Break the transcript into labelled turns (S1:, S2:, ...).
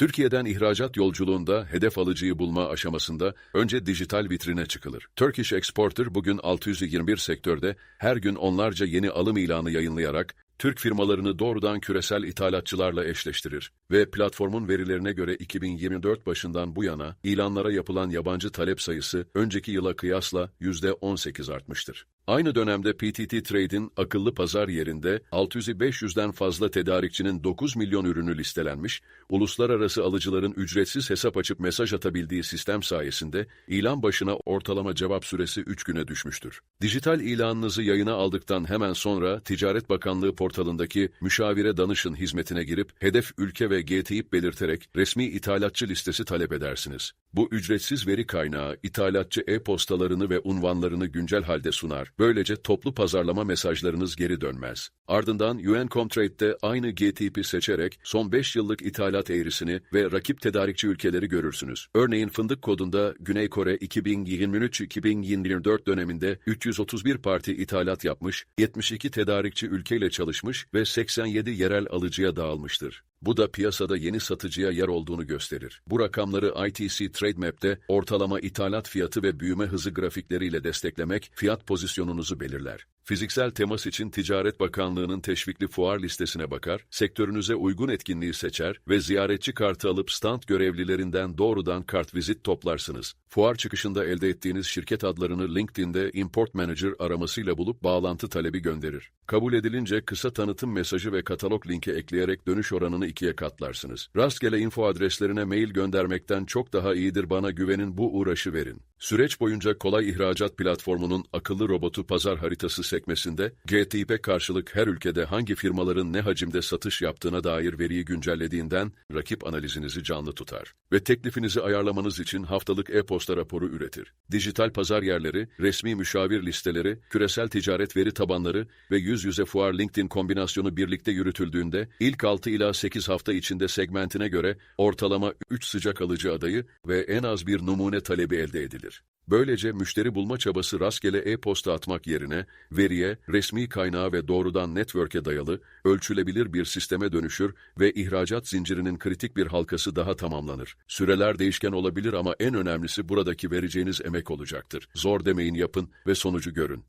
S1: Türkiye'den ihracat yolculuğunda hedef alıcıyı bulma aşamasında önce dijital vitrine çıkılır. Turkish Exporter bugün 621 sektörde her gün onlarca yeni alım ilanı yayınlayarak Türk firmalarını doğrudan küresel ithalatçılarla eşleştirir ve platformun verilerine göre 2024 başından bu yana ilanlara yapılan yabancı talep sayısı önceki yıla kıyasla %18 artmıştır. Aynı dönemde PTT Trade'in akıllı pazar yerinde 600-500'den fazla tedarikçinin 9 milyon ürünü listelenmiş, uluslararası alıcıların ücretsiz hesap açıp mesaj atabildiği sistem sayesinde ilan başına ortalama cevap süresi 3 güne düşmüştür. Dijital ilanınızı yayına aldıktan hemen sonra Ticaret Bakanlığı portalındaki müşavire danışın hizmetine girip hedef ülke ve GTİP belirterek resmi ithalatçı listesi talep edersiniz. Bu ücretsiz veri kaynağı ithalatçı e-postalarını ve unvanlarını güncel halde sunar. Böylece toplu pazarlama mesajlarınız geri dönmez. Ardından UN-Comtrade'de aynı GTIP'i seçerek son 5 yıllık ithalat eğrisini ve rakip tedarikçi ülkeleri görürsünüz. Örneğin fındık kodunda Güney Kore 2023-2024 döneminde 331 parti ithalat yapmış, 72 tedarikçi ülkeyle çalışmış ve 87 yerel alıcıya dağılmıştır. Bu da piyasada yeni satıcıya yer olduğunu gösterir. Bu rakamları ITC Trademap'te ortalama ithalat fiyatı ve büyüme hızı grafikleriyle desteklemek fiyat pozisyonunuzu belirler. Fiziksel temas için Ticaret Bakanlığı'nın teşvikli fuar listesine bakar, sektörünüze uygun etkinliği seçer ve ziyaretçi kartı alıp stand görevlilerinden doğrudan kartvizit toplarsınız. Fuar çıkışında elde ettiğiniz şirket adlarını LinkedIn'de Import Manager aramasıyla bulup bağlantı talebi gönderir. Kabul edilince kısa tanıtım mesajı ve katalog linki ekleyerek dönüş oranını ikiye katlarsınız. Rastgele info adreslerine mail göndermekten çok daha iyidir bana güvenin bu uğraşı verin. Süreç boyunca kolay ihracat platformunun akıllı robotu pazar haritası sekmesinde GTİP'e karşılık her ülkede hangi firmaların ne hacimde satış yaptığına dair veriyi güncellediğinden rakip analizinizi canlı tutar. Ve teklifinizi ayarlamanız için haftalık e-posta raporu üretir. Dijital pazar yerleri, resmi müşavir listeleri, küresel ticaret veri tabanları ve yüz yüze fuar LinkedIn kombinasyonu birlikte yürütüldüğünde ilk 6 ila 8 hafta içinde segmentine göre ortalama 3 sıcak alıcı adayı ve en az bir numune talebi elde edilir. Böylece müşteri bulma çabası rastgele e-posta atmak yerine veriye, resmi kaynağa ve doğrudan network'e dayalı, ölçülebilir bir sisteme dönüşür ve ihracat zincirinin kritik bir halkası daha tamamlanır. Süreler değişken olabilir ama en önemlisi buradaki vereceğiniz emek olacaktır. Zor demeyin yapın ve sonucu görün.